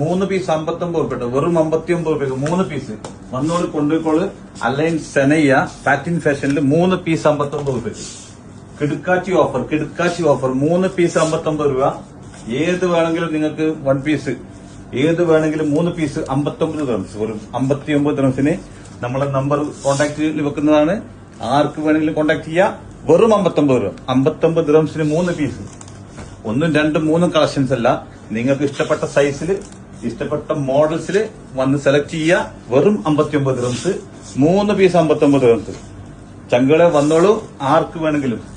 മൂന്ന് പീസ് അമ്പത്തൊമ്പത് ഉൾപ്പെട്ടു വെറും അമ്പത്തി ഒമ്പത് ഉൾപ്പെട്ടു മൂന്ന് പീസ് വന്നോട് കൊണ്ടുപോയിക്കോൾ. അലൈൻ സെനയ്യ പാറ്റിൻ ഫാഷനിൽ മൂന്ന് പീസ് അമ്പത്തൊമ്പത് ഉൾപ്പെട്ടു കിടുക്കാച്ചി ഓഫർ കിടുക്കാച്ചി ഓഫർ മൂന്ന് പീസ് അമ്പത്തൊമ്പത് രൂപ ഏത് വേണമെങ്കിലും നിങ്ങൾക്ക് വൺ പീസ് ഏത് വേണമെങ്കിലും മൂന്ന് പീസ് അമ്പത്തൊമ്പത് ദ്രംസ് വെറും അമ്പത്തി ഒമ്പത് ദ്രംസിന് നമ്മളെ നമ്പർ കോൺടാക്ട് വെക്കുന്നതാണ്. ആർക്ക് വേണമെങ്കിലും കോണ്ടാക്ട് ചെയ്യാം. വെറും അമ്പത്തൊമ്പത് രൂപ. അമ്പത്തൊമ്പത് ദ്രംസിന് മൂന്ന് പീസ് ഒന്നും രണ്ടും മൂന്നും കളക്ഷൻസ് അല്ല. നിങ്ങൾക്ക് ഇഷ്ടപ്പെട്ട സൈസിൽ ഇഷ്ടപ്പെട്ട മോഡൽസിൽ വന്ന് സെലക്ട് ചെയ്യുക. വെറും അമ്പത്തി ഒമ്പത് റംസ് മൂന്ന് പീസ് അമ്പത്തി ഒമ്പത് ചങ്കുകളെ വന്നോളൂ. ആർക്ക് വേണമെങ്കിലും.